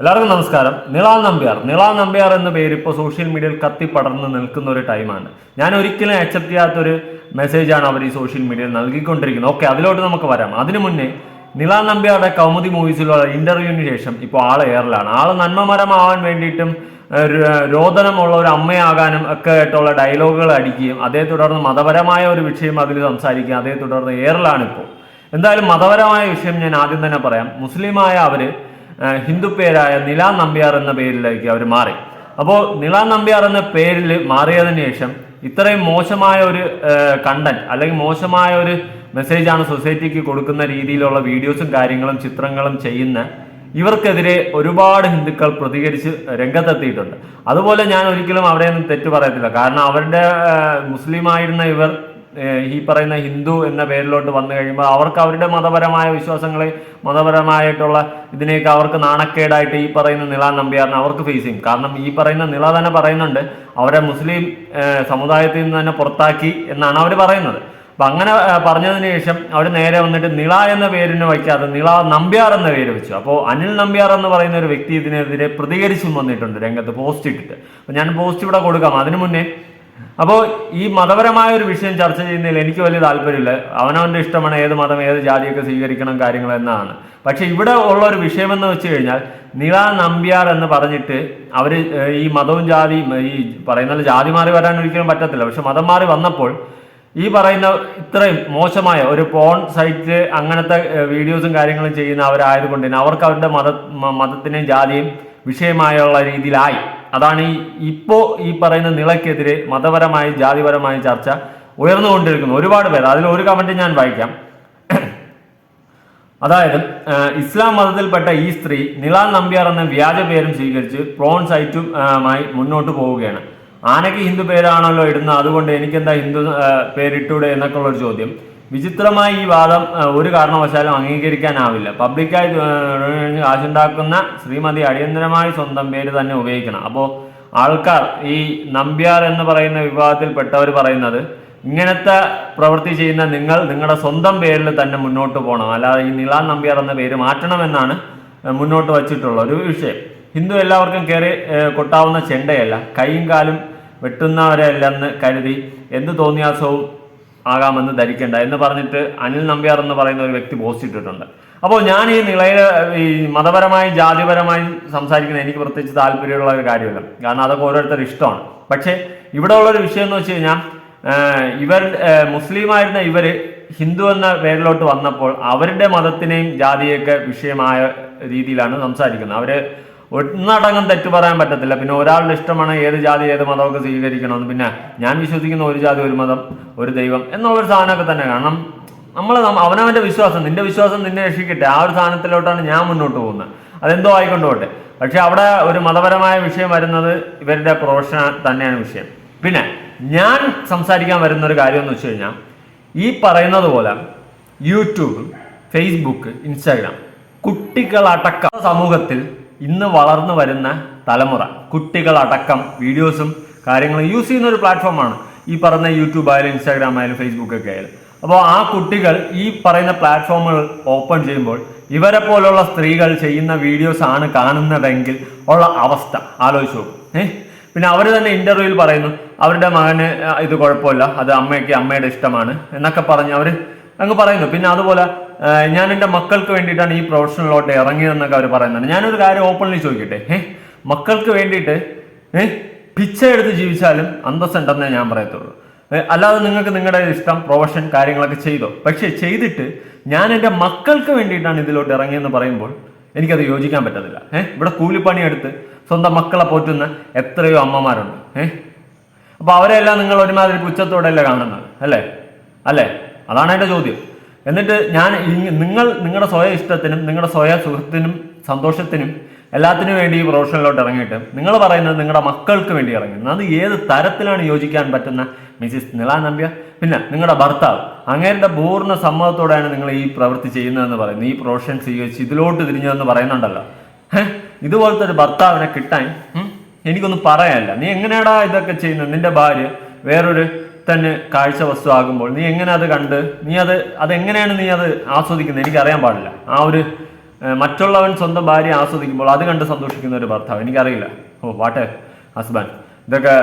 എല്ലാവർക്കും നമസ്കാരം. നിളാൽ നമ്പ്യാർ. നിളാൽ നമ്പ്യാർ എന്ന പേര് ഇപ്പോൾ സോഷ്യൽ മീഡിയയിൽ കത്തി പടർന്ന് നിൽക്കുന്ന ഒരു ടൈമാണ് ഞാൻ ഒരിക്കലും അക്സെപ്റ്റ് ചെയ്യാത്തൊരു മെസ്സേജാണ് അവർ ഈ സോഷ്യൽ മീഡിയയിൽ നൽകിക്കൊണ്ടിരിക്കുന്നത്. ഓക്കെ അതിലോട്ട് നമുക്ക് വരാം. അതിനു മുന്നേ നിളാൽ നമ്പ്യാരുടെ കൗമുദി മൂവീസിലുള്ള ഇന്റർവ്യൂവിന് ശേഷം ഇപ്പോൾ ആൾ എയറിലാണ് ആൾ നന്മമരമാവാൻ വേണ്ടിയിട്ടും രോദനമുള്ള ഒരു അമ്മയാകാനും ഒക്കെ ആയിട്ടുള്ള ഡയലോഗുകൾ അടിക്കുകയും അതേ തുടർന്ന് മതപരമായ ഒരു വിഷയം അതിൽ സംസാരിക്കുകയും അതേ തുടർന്ന് എയറിലാണ് ഇപ്പോൾ എന്തായാലും മതപരമായ വിഷയം ഞാൻ ആദ്യം തന്നെ പറയാം. മുസ്ലിമായ ഏഹ് ഹിന്ദു പേരായ നിലാ നമ്പ്യാർ എന്ന പേരിലേക്ക് അവർ മാറി. അപ്പോൾ നിലാ നമ്പ്യാർ എന്ന പേരിൽ മാറിയതിനു ശേഷം ഇത്രയും മോശമായ ഒരു കണ്ടന്റ് അല്ലെങ്കിൽ മോശമായ ഒരു മെസ്സേജാണ് സൊസൈറ്റിക്ക് കൊടുക്കുന്ന രീതിയിലുള്ള വീഡിയോസും കാര്യങ്ങളും ചിത്രങ്ങളും ചെയ്യുന്ന ഇവർക്കെതിരെ ഒരുപാട് ഹിന്ദുക്കൾ പ്രതികരിച്ച് രംഗത്തെത്തിയിട്ടുണ്ട്. അതുപോലെ ഞാൻ ഒരിക്കലും അവിടെ നിന്ന് തെറ്റ് പറയത്തില്ല. കാരണം അവരുടെ മുസ്ലിം മുസ്ലിമായിരുന്ന ഇവർ ഈ പറയുന്ന ഹിന്ദു എന്ന പേരിലോട്ട് വന്നു കഴിയുമ്പോൾ അവർക്ക് അവരുടെ മതപരമായ വിശ്വാസങ്ങളെ മതപരമായിട്ടുള്ള ഇതിനെയൊക്കെ അവർക്ക് നാണക്കേടായിട്ട് ഈ പറയുന്ന നില നമ്പ്യാറിനെ അവർക്ക് ഫേസ് ചെയ്യും. കാരണം ഈ പറയുന്ന നില തന്നെ പറയുന്നുണ്ട് അവരെ മുസ്ലിം സമുദായത്തിൽ നിന്ന് തന്നെ പുറത്താക്കി എന്നാണ് അവർ പറയുന്നത്. അപ്പം അങ്ങനെ പറഞ്ഞതിന് ശേഷം അവർ നേരെ വന്നിട്ട് നിള എന്ന പേരിന് വയ്ക്കാതെ നിള നമ്പ്യാർ എന്ന പേര് വെച്ചു. അപ്പോൾ അനിൽ നമ്പ്യാർ എന്ന് പറയുന്ന ഒരു വ്യക്തി ഇതിനെതിരെ പ്രതികരിച്ചും വന്നിട്ടുണ്ട് രംഗത്ത് പോസ്റ്റ് ഇട്ടിട്ട്. അപ്പം ഞാൻ പോസ്റ്റ് ഇവിടെ കൊടുക്കാം. അതിനു മുന്നേ അപ്പോൾ ഈ മതപരമായ ഒരു വിഷയം ചർച്ച ചെയ്യുന്നതിൽ എനിക്ക് വലിയ താല്പര്യമില്ല. അവനവന്റെ ഇഷ്ടമാണ് ഏത് മതം ഏത് ജാതിയൊക്കെ സ്വീകരിക്കണം കാര്യങ്ങൾ എന്നാണ്. പക്ഷെ ഇവിടെ ഉള്ള ഒരു വിഷയമെന്ന് വെച്ച് കഴിഞ്ഞാൽ നിള നമ്പ്യാർ എന്ന് പറഞ്ഞിട്ട് അവർ ഈ മതവും ജാതിയും ഈ പറയുന്ന ജാതി മാറി വരാൻ ഒരിക്കലും പറ്റത്തില്ല. പക്ഷെ മതം മാറി വന്നപ്പോൾ ഈ പറയുന്ന ഇത്രയും മോശമായ ഒരു പോൺ സൈറ്റ് അങ്ങനത്തെ വീഡിയോസും കാര്യങ്ങളും ചെയ്യുന്ന അവരായതുകൊണ്ട് തന്നെ അവർക്ക് അവരുടെ മത മതത്തിനെയും ജാതിയും വിഷയമായുള്ള രീതിയിലായി. അതാണ് ഈ ഇപ്പോൾ ഈ പറയുന്ന നിളയ്ക്കെതിരെ മതപരമായി ജാതിപരമായി ചർച്ച ഉയർന്നുകൊണ്ടിരിക്കുന്നു. ഒരുപാട് പേർ അതിൽ ഒരു കമന്റ് ഞാൻ വായിക്കാം. അതായത് ഇസ്ലാം മതത്തിൽപ്പെട്ട ഈ സ്ത്രീ നിലാൽ നമ്പ്യാർ എന്ന വ്യാജ പേരും സ്വീകരിച്ച് പ്രോൺ സൈറ്റുമായി മുന്നോട്ട് പോവുകയാണ്. ആനയ്ക്ക് ഹിന്ദു പേരാണല്ലോ ഇടുന്നത്. അതുകൊണ്ട് എനിക്കെന്താ ഹിന്ദു പേരിട്ടൂടെ എന്നൊക്കെ ഉള്ള ഒരു ചോദ്യം. വിചിത്രമായി ഈ വാദം ഒരു കാരണവശാലും അംഗീകരിക്കാനാവില്ല. പബ്ലിക്കായി കാശുണ്ടാക്കുന്ന ശ്രീമതി അടിയന്തരമായി സ്വന്തം പേര് തന്നെ ഉപയോഗിക്കണം. അപ്പോൾ ആൾക്കാർ ഈ നമ്പ്യാർ എന്ന് പറയുന്ന വിഭാഗത്തിൽപ്പെട്ടവർ പറയുന്നത് ഇങ്ങനത്തെ പ്രവൃത്തി ചെയ്യുന്ന നിങ്ങൾ നിങ്ങളുടെ സ്വന്തം പേരിൽ തന്നെ മുന്നോട്ട് പോകണം. അല്ലാതെ ഈ നിളാൻ നമ്പ്യാർ എന്ന പേര് മാറ്റണമെന്നാണ് മുന്നോട്ട് വച്ചിട്ടുള്ള ഒരു വിഷയം. ഹിന്ദു എല്ലാവർക്കും കയറി കൊട്ടാവുന്ന ചെണ്ടയല്ല. കൈയും കാലും വെട്ടുന്നവരല്ലെന്ന് കരുതി എന്ത് തോന്നിയാസവും ആകാമെന്ന് ധരിക്കേണ്ട എന്ന് പറഞ്ഞിട്ട് അനിൽ നമ്പ്യാർ എന്ന് പറയുന്ന ഒരു വ്യക്തി പോസ്റ്റ് ഇട്ടിട്ടുണ്ട്. അപ്പോൾ ഞാൻ ഈ നിളയിൽ ഈ മതപരമായി ജാതിപരമായി സംസാരിക്കുന്ന എനിക്ക് പ്രത്യേകിച്ച് താല്പര്യമുള്ള ഒരു കാര്യമല്ല. കാരണം അതൊക്കെ ഓരോരുത്തർ ഇഷ്ടമാണ്. പക്ഷേ ഇവിടെ ഉള്ളൊരു വിഷയം എന്ന് വെച്ച് കഴിഞ്ഞാൽ ഇവർ മുസ്ലിമായിരുന്ന ഇവർ ഹിന്ദു എന്ന പേരിലോട്ട് വന്നപ്പോൾ അവരുടെ മതത്തിനെയും ജാതിയൊക്കെ വിഷയമായ രീതിയിലാണ് സംസാരിക്കുന്നത്. അവർ ഒന്നടങ്കം തെറ്റു പറയാൻ പറ്റത്തില്ല. പിന്നെ ഒരാളുടെ ഇഷ്ടമാണ് ഏത് ജാതി ഏത് മതമൊക്കെ സ്വീകരിക്കണമെന്ന്. പിന്നെ ഞാൻ വിശ്വസിക്കുന്ന ഒരു ജാതി ഒരു മതം ഒരു ദൈവം എന്നുള്ള ഒരു സാധനമൊക്കെ തന്നെ. കാരണം നമ്മൾ അവനവന്റെ വിശ്വാസം നിന്റെ വിശ്വാസം നിന്നെ രക്ഷിക്കട്ടെ. ആ ഒരു സാധനത്തിലോട്ടാണ് ഞാൻ മുന്നോട്ട് പോകുന്നത്. അതെന്തോ ആയിക്കൊണ്ട് പോട്ടെ പക്ഷെ അവിടെ ഒരു മതപരമായ വിഷയം വരുന്നത് ഇവരുടെ പ്രൊഫഷൻ തന്നെയാണ് വിഷയം. പിന്നെ ഞാൻ സംസാരിക്കാൻ വരുന്ന ഒരു കാര്യം എന്ന് വെച്ച് കഴിഞ്ഞാൽ ഈ പറയുന്നത് പോലെ യൂട്യൂബ് ഫേസ്ബുക്ക് ഇൻസ്റ്റാഗ്രാം കുട്ടികളടക്കം സമൂഹത്തിൽ ഇന്ന് വളർന്നു വരുന്ന തലമുറ കുട്ടികളടക്കം വീഡിയോസും കാര്യങ്ങളും യൂസ് ചെയ്യുന്ന ഒരു പ്ലാറ്റ്ഫോമാണ് ഈ പറയുന്ന യൂട്യൂബ് ആയാലും ഇൻസ്റ്റാഗ്രാം ആയാലും ഫേസ്ബുക്ക് ഒക്കെ ആയാലും. അപ്പോൾ ആ കുട്ടികൾ ഈ പറയുന്ന പ്ലാറ്റ്ഫോമുകൾ ഓപ്പൺ ചെയ്യുമ്പോൾ ഇവരെ പോലുള്ള സ്ത്രീകൾ ചെയ്യുന്ന വീഡിയോസ് ആണ് കാണുന്നതെങ്കിൽ ഉള്ള അവസ്ഥ. ആലോചിച്ചു ഏഹ് പിന്നെ അവർ തന്നെ ഇന്റർവ്യൂവിൽ പറയുന്നു അവരുടെ മകന് ഇത് കുഴപ്പമില്ല അത് അമ്മയ്ക്ക് അമ്മയുടെ ഇഷ്ടമാണ് എന്നൊക്കെ പറഞ്ഞ് അവർ അങ്ങ് പറയുന്നു. പിന്നെ അതുപോലെ ഞാൻ എന്റെ മക്കൾക്ക് വേണ്ടിയിട്ടാണ് ഈ പ്രൊഫഷനിലോട്ട് ഇറങ്ങിയതെന്നൊക്കെ അവർ പറയുന്നുണ്ട്. ഞാനൊരു കാര്യം ഓപ്പൺലി ചോദിക്കട്ടെ? ഏ മക്കൾക്ക് വേണ്ടിയിട്ട് ഏ പിച്ച എടുത്ത് ജീവിച്ചാലും അന്തസ്സുണ്ടെന്നേ ഞാൻ പറയത്തുള്ളൂ. അല്ലാതെ നിങ്ങൾക്ക് നിങ്ങളുടെ ഇഷ്ടം പ്രൊഫഷൻ കാര്യങ്ങളൊക്കെ ചെയ്തോ? പക്ഷെ ചെയ്തിട്ട് ഞാൻ എന്റെ മക്കൾക്ക് വേണ്ടിയിട്ടാണ് ഇതിലോട്ട് ഇറങ്ങിയെന്ന് പറയുമ്പോൾ എനിക്കത് യോജിക്കാൻ പറ്റത്തില്ല. ഏഹ് ഇവിടെ കൂലിപ്പണി എടുത്ത് സ്വന്തം മക്കളെ പോറ്റുന്ന എത്രയോ അമ്മമാരുണ്ട്. ഏഹ് അപ്പൊ അവരെല്ലാം നിങ്ങൾ ഒരുമാതിരി പുച്ഛത്തോടെയല്ലേ കാണുന്നത്? അല്ലേ? അല്ലേ? അതാണ് എന്റെ ചോദ്യം. എന്നിട്ട് ഞാൻ നിങ്ങൾ നിങ്ങളുടെ സ്വയ ഇഷ്ടത്തിനും നിങ്ങളുടെ സ്വയ സുഖത്തിനും സന്തോഷത്തിനും എല്ലാത്തിനും വേണ്ടി ഈ പ്രൊഫഷനിലോട്ട് ഇറങ്ങിയിട്ട് നിങ്ങൾ പറയുന്നത് നിങ്ങളുടെ മക്കൾക്ക് വേണ്ടി ഇറങ്ങുന്നത് അത് ഏത് തരത്തിലാണ് യോജിക്കാൻ പറ്റുന്ന മിസ്സിസ് നില നമ്പ്യ? പിന്നെ നിങ്ങളുടെ ഭർത്താവ് അങ്ങേരുടെ പൂർണ സമ്മതത്തോടെയാണ് നിങ്ങൾ ഈ പ്രവൃത്തി ചെയ്യുന്നതെന്ന് പറയുന്നത്. ഈ പ്രൊഫഷൻ സ്വീകരിച്ച് ഇതിലോട്ട് തിരിഞ്ഞതെന്ന് പറയുന്നുണ്ടല്ലോ. ഇതുപോലത്തെ ഒരു ഭർത്താവിനെ കിട്ടാൻ എനിക്കൊന്നും പറയാനില്ല. നീ എങ്ങനെയാടാ ഇതൊക്കെ ചെയ്യുന്നത്? നിന്റെ ഭാര്യ വേറൊരു തന്നെ കാഴ്ച വസ്തു ആകുമ്പോൾ നീ എങ്ങനെ അത് കണ്ട് നീ അത് അതെങ്ങനെയാണ് നീ അത് ആസ്വദിക്കുന്നത്? എനിക്ക് അറിയാൻ പാടില്ല. ആ ഒരു മറ്റുള്ളവൻ സ്വന്തം ഭാര്യ ആസ്വദിക്കുമ്പോൾ അത് കണ്ട് സന്തോഷിക്കുന്ന ഒരു ഭർത്താവ് എനിക്കറിയില്ല. Oh what husband. ഇതൊക്കെ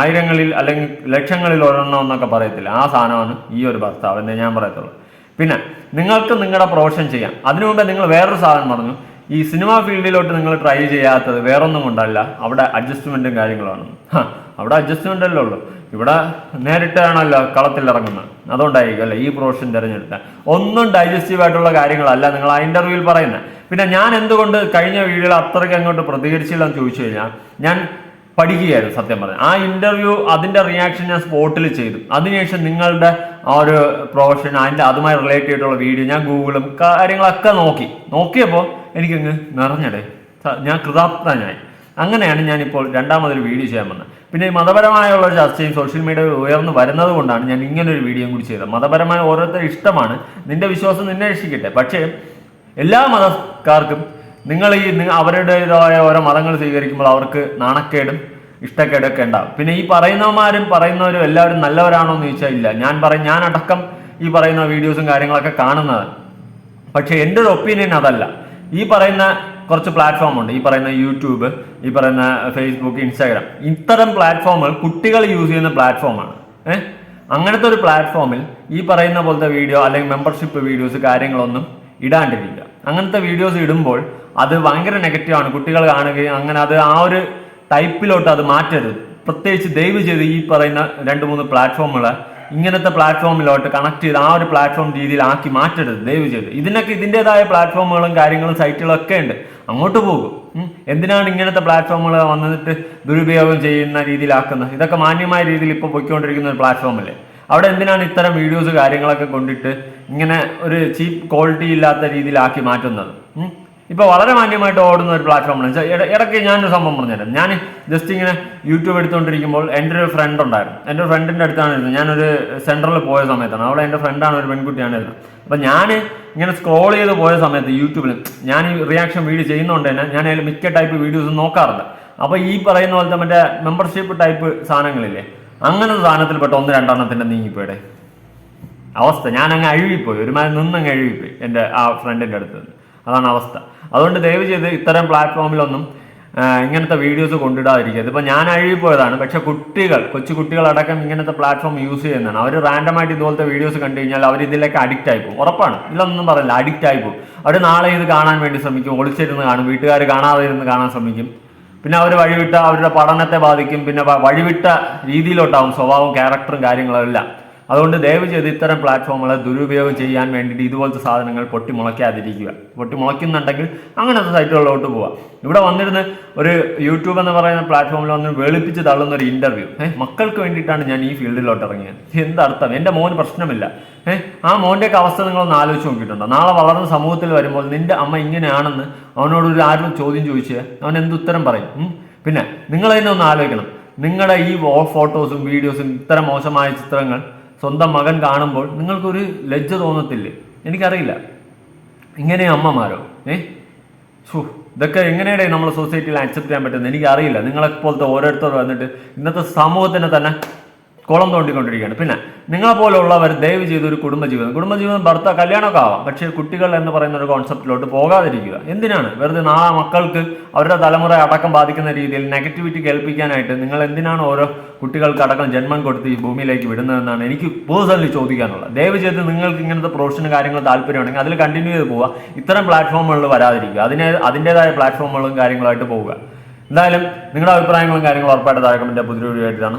ആയിരങ്ങളിൽ അല്ലെങ്കിൽ ലക്ഷങ്ങളിൽ ഒരെണ്ണം എന്നൊക്കെ പറയത്തില്ല. ആ സാധനമാണ് ഈ ഒരു ഭർത്താവ് എന്നേ ഞാൻ പറയത്തുള്ളൂ. പിന്നെ നിങ്ങൾക്ക് നിങ്ങളുടെ പ്രൊഫഷൻ ചെയ്യാം. അതിനു മുമ്പേ നിങ്ങൾ വേറൊരു സാധനം പറഞ്ഞു ഈ സിനിമ ഫീൽഡിലോട്ട് നിങ്ങൾ ട്രൈ ചെയ്യാത്തത് വേറൊന്നും കൊണ്ടല്ല. അവിടെ അഡ്ജസ്റ്റ്മെന്റും കാര്യങ്ങളാണ് അവിടെ അഡ്ജസ്റ്റ്മെന്റ് അല്ലേ ഉള്ളൂ. ഇവിടെ നേരിട്ടാണല്ലോ കളത്തിൽ ഇറങ്ങുന്നത്. അതുകൊണ്ടായിരിക്കും അല്ലേ ഈ പ്രൊഫഷൻ തിരഞ്ഞെടുത്ത. ഒന്നും ഡൈജസ്റ്റീവ് ആയിട്ടുള്ള കാര്യങ്ങളല്ല നിങ്ങൾ ആ ഇന്റർവ്യൂവിൽ പറയുന്നത്. പിന്നെ ഞാൻ എന്തുകൊണ്ട് കഴിഞ്ഞ വീഡിയോയിൽ അത്രയ്ക്ക് അങ്ങോട്ട് പ്രതികരിച്ചില്ല എന്ന് ചോദിച്ചു കഴിഞ്ഞാൽ ഞാൻ പഠിക്കുകയായിരുന്നു സത്യം പറഞ്ഞാൽ. ആ ഇന്റർവ്യൂ അതിന്റെ റിയാക്ഷൻ ഞാൻ സ്പോട്ടിൽ ചെയ്തു. അതിനുശേഷം നിങ്ങളുടെ ആ ഒരു പ്രൊഫഷൻ അതിന്റെ അതുമായി റിലേറ്റ് ചെയ്തിട്ടുള്ള വീഡിയോ ഞാൻ ഗൂഗിളും കാര്യങ്ങളൊക്കെ നോക്കി. നോക്കിയപ്പോൾ എനിക്കങ്ങ് നിറഞ്ഞടേ ഞാൻ കൃതാർത്ഥനായി. അങ്ങനെയാണ് ഞാനിപ്പോൾ രണ്ടാമതൊരു വീഡിയോ ചെയ്യാൻ വന്നത്. പിന്നെ ഈ മതപരമായുള്ള ചർച്ചയും സോഷ്യൽ മീഡിയയിൽ ഉയർന്നു വരുന്നത് കൊണ്ടാണ് ഞാൻ ഇങ്ങനൊരു വീഡിയോയും കൂടി ചെയ്തത്. മതപരമായ ഓരോരുത്തർ ഇഷ്ടമാണ്. നിന്റെ വിശ്വാസം നിന്നെ രക്ഷിക്കട്ടെ. പക്ഷേ എല്ലാ മതക്കാർക്കും നിങ്ങൾ ഈ അവരുടേതായ ഓരോ മതങ്ങൾ സ്വീകരിക്കുമ്പോൾ അവർക്ക് നാണക്കേടും ഇഷ്ടക്കേടൊക്കെ ഉണ്ടാവും. പിന്നെ ഈ പറയുന്നവന്മാരും പറയുന്നവരും എല്ലാവരും നല്ലവരാണോ എന്ന് ചോദിച്ചാൽ ഇല്ല. ഞാൻ പറയും ഞാൻ അടക്കം ഈ പറയുന്ന വീഡിയോസും കാര്യങ്ങളൊക്കെ കാണുന്നത്. പക്ഷേ എന്റെ ഒരു ഒപ്പീനിയൻ അതല്ല. ഈ പറയുന്ന കുറച്ച് പ്ലാറ്റ്ഫോം ഉണ്ട്. ഈ പറയുന്ന യൂട്യൂബ് ഈ പറയുന്ന ഫേസ്ബുക്ക് ഇൻസ്റ്റാഗ്രാം ഇത്തരം പ്ലാറ്റ്ഫോമുകൾ കുട്ടികൾ യൂസ് ചെയ്യുന്ന പ്ലാറ്റ്ഫോമാണ് ഏഹ് അങ്ങനത്തെ ഒരു പ്ലാറ്റ്ഫോമിൽ ഈ പറയുന്ന പോലത്തെ വീഡിയോ അല്ലെങ്കിൽ മെമ്പർഷിപ്പ് വീഡിയോസ് കാര്യങ്ങളൊന്നും ഇടാണ്ടിരിക്കുക. അങ്ങനത്തെ വീഡിയോസ് ഇടുമ്പോൾ അത് ഭയങ്കര നെഗറ്റീവാണ് കുട്ടികൾ കാണുകയും അങ്ങനെ അത് ആ ഒരു ടൈപ്പിലോട്ട് അത് മാറ്റരുത്. പ്രത്യേകിച്ച് ദയവ് ചെയ്ത് ഈ പറയുന്ന രണ്ട് മൂന്ന് പ്ലാറ്റ്ഫോമുകളെ ഇങ്ങനത്തെ പ്ലാറ്റ്ഫോമിലോട്ട് കണക്ട് ചെയ്ത് ആ ഒരു പ്ലാറ്റ്ഫോം രീതിയിലാക്കി മാറ്റരുത് ദയവ് ചെയ്ത്. ഇതിനൊക്കെ ഇതിന്റെതായ പ്ലാറ്റ്ഫോമുകളും കാര്യങ്ങളും സൈറ്റുകളും ഒക്കെ ഉണ്ട്. അങ്ങോട്ട് പോകും. എന്തിനാണ് ഇങ്ങനത്തെ പ്ലാറ്റ്ഫോമുകൾ വന്നിട്ട് ദുരുപയോഗം ചെയ്യുന്ന രീതിയിലാക്കുന്നത്? ഇതൊക്കെ മാന്യമായ രീതിയിൽ ഇപ്പോൾ പൊയ്ക്കൊണ്ടിരിക്കുന്ന ഒരു പ്ലാറ്റ്ഫോമല്ലേ അവിടെ എന്തിനാണ് ഇത്തരം വീഡിയോസ് കാര്യങ്ങളൊക്കെ കൊണ്ടിട്ട് ഇങ്ങനെ ഒരു ചീപ്പ് ക്വാളിറ്റി ഇല്ലാത്ത രീതിയിലാക്കി മാറ്റുന്നത്? ഉം. ഇപ്പൊ വളരെ മാന്യമായിട്ട് ഓടുന്ന ഒരു പ്ലാറ്റ്ഫോമാണ് ഇടയ്ക്ക് ഞാനൊരു സംഭവം പറഞ്ഞുതരാം. ഞാൻ ജസ്റ്റ് ഇങ്ങനെ യൂട്യൂബ് എടുത്തുകൊണ്ടിരിക്കുമ്പോൾ എന്റെ ഒരു ഫ്രണ്ട് ഉണ്ടായിരുന്നു. എന്റെ ഫ്രണ്ടിന്റെ അടുത്താണ് ഇരുന്നത്. ഞാനൊരു സെന്ററിൽ പോയ സമയത്താണ്. അവിടെ എന്റെ ഫ്രണ്ടാണ് ഒരു പെൺകുട്ടിയാണ് ഇരുന്നത്. അപ്പം ഞാൻ ഇങ്ങനെ സ്ക്രോൾ ചെയ്ത് പോയ സമയത്ത് യൂട്യൂബിൽ ഞാൻ ഈ റിയാക്ഷൻ വീഡിയോ ചെയ്യുന്നതുകൊണ്ട് തന്നെ ഞാൻ അതിൽ മിക്ക ടൈപ്പ് വീഡിയോസ് നോക്കാറുണ്ട്. അപ്പോൾ ഈ പറയുന്ന പോലത്തെ മറ്റേ മെമ്പർഷിപ്പ് ടൈപ്പ് സാധനങ്ങളില്ലേ അങ്ങനത്തെ സാധനത്തിൽപ്പെട്ട ഒന്ന് രണ്ടെണ്ണത്തിന്റെ നീങ്ങിപ്പോയുടെ. അവസ്ഥ. ഞാൻ അങ്ങ് അഴുകിപ്പോയി. ഒരുമാതിരി നിന്നങ്ങ് അഴുകിപ്പോയി എന്റെ ആ ഫ്രണ്ടിന്റെ അടുത്ത് നിന്ന്. അതാണ് അവസ്ഥ. അതുകൊണ്ട് ദയവ് ചെയ്ത് ഇത്തരം പ്ലാറ്റ്ഫോമിലൊന്നും ഇങ്ങനത്തെ വീഡിയോസ് കൊണ്ടിടാതിരിക്കുക. ഇതിപ്പോൾ ഞാൻ അഴുകിപ്പോയതാണ് പക്ഷേ കുട്ടികൾ കൊച്ചു കുട്ടികളടക്കം ഇങ്ങനത്തെ പ്ലാറ്റ്ഫോം യൂസ് ചെയ്യുന്നതാണ്. അവർ റാൻഡമായിട്ട് ഇതുപോലത്തെ വീഡിയോസ് കണ്ടു കഴിഞ്ഞാൽ അവർ ഇതിലേക്ക് അഡിക്റ്റ് ആയി പോകും. ഉറപ്പാണ്. ഇതിലൊന്നും പറയില്ല. അഡിക്റ്റ് ആയി പോകും. അവർ നാളെ ഇത് കാണാൻ വേണ്ടി ശ്രമിക്കും. ഒളിച്ചിരുന്ന് കാണും. വീട്ടുകാർ കാണാതെ ഇരുന്ന് കാണാൻ ശ്രമിക്കും. പിന്നെ അവർ വഴിവിട്ട അവരുടെ പഠനത്തെ ബാധിക്കും. പിന്നെ വഴിവിട്ട രീതിയിലോട്ടാവും സ്വഭാവം ക്യാരക്ടറും കാര്യങ്ങളും എല്ലാം അതുകൊണ്ട് ദയവ് ചെയ്ത് ഇത്തരം പ്ലാറ്റ്ഫോമുകളെ ദുരുപയോഗം ചെയ്യാൻ വേണ്ടിയിട്ട് ഇതുപോലത്തെ സാധനങ്ങൾ പൊട്ടി മുളയ്ക്കാതിരിക്കുക പൊട്ടി മുളയ്ക്കുന്നുണ്ടെങ്കിൽ അങ്ങനത്തെ സൈറ്റുകളിലോട്ട് പോവുക ഇവിടെ വന്നിരുന്ന് ഒരു യൂട്യൂബ് എന്ന് പറയുന്ന പ്ലാറ്റ്ഫോമിൽ വന്ന് വെളുപ്പിച്ച് തള്ളുന്ന ഒരു ഇന്റർവ്യൂ ഏഹ് മക്കൾക്ക് വേണ്ടിയിട്ടാണ് ഞാൻ ഈ ഫീൽഡിലോട്ട് ഇറങ്ങിയത്. എന്തർത്ഥം എന്റെ മോന് പ്രശ്നമില്ല. ഏഹ് ആ മോന്റെയൊക്കെ അവസ്ഥ നിങ്ങളൊന്ന് ആലോചിച്ച് നോക്കിയിട്ടുണ്ടോ? നാളെ വളർന്ന സമൂഹത്തിൽ വരുമ്പോൾ നിന്റെ അമ്മ ഇങ്ങനെയാണെന്ന് അവനോട് ഒരു ആരും ചോദ്യം ചോദിച്ച് അവൻ എന്ത് ഉത്തരം പറയും? പിന്നെ നിങ്ങൾ തന്നെ ഒന്ന് ആലോചിക്കണം. നിങ്ങളുടെ ഈ ഫോട്ടോസും വീഡിയോസും ഇത്തരം മോശമായ ചിത്രങ്ങൾ സ്വന്തം മകൻ കാണുമ്പോൾ നിങ്ങൾക്കൊരു ലജ്ജ തോന്നത്തില്ലേ? എനിക്കറിയില്ല. ഇങ്ങനെ അമ്മമാരോ? ഏ? ഷൂ ഇതൊക്കെ എങ്ങനെയാണ് നമ്മളെ സൊസൈറ്റിയിൽ അക്സെപ്റ്റ് ചെയ്യാൻ പറ്റുന്നത്? എനിക്കറിയില്ല. നിങ്ങളെ പോലത്തെ ഓരോരുത്തർ വന്നിട്ട് ഇന്നത്തെ സമൂഹത്തിനെ തന്നെ കുളം തോണ്ടിക്കൊണ്ടിരിക്കുകയാണ്. പിന്നെ നിങ്ങളെ പോലുള്ളവർ ദയവ് ചെയ്ത് ഒരു കുടുംബജീവിതം. കുടുംബജീവിതം ഭർത്താവ് കല്യാണമൊക്കെ ആവാം. പക്ഷേ കുട്ടികൾ എന്ന് പറയുന്ന ഒരു കോൺസെപ്റ്റിലോട്ട് പോകാതിരിക്കുക. എന്തിനാണ്? വെറുതെ നാളെ മക്കൾക്ക് അവരുടെ തലമുറ അടക്കം ബാധിക്കുന്ന രീതിയിൽ നെഗറ്റിവിറ്റി കേൾപ്പിക്കാനായിട്ട് നിങ്ങൾ എന്തിനാണ് ഓരോ കുട്ടികൾക്ക് അടക്കം ജന്മം കൊടുത്ത് ഈ ഭൂമിയിലേക്ക് വിടുന്നതെന്നാണ് എനിക്ക് പേഴ്സണലി ചോദിക്കാനുള്ളത്. ദയവ് ചെയ്ത് നിങ്ങൾക്ക് ഇങ്ങനത്തെ പ്രൊഫഷനും കാര്യങ്ങളും താല്പര്യമുണ്ടെങ്കിൽ അതിൽ കണ്ടിന്യൂ ചെയ്ത് പോവുക. ഇത്തരം പ്ലാറ്റ്ഫോമുകളിൽ വരാതിരിക്കുക. അതിനെ അതിന്റെതായ പ്ലാറ്റ്ഫോമുകളും കാര്യങ്ങളായിട്ട് പോവുക. എന്തായാലും നിങ്ങളുടെ അഭിപ്രായങ്ങളും കാര്യങ്ങളും ഉറപ്പായിട്ട് താഴെ കമന്റ് പുതിയ വീഡിയോ ആയിട്ടാണ്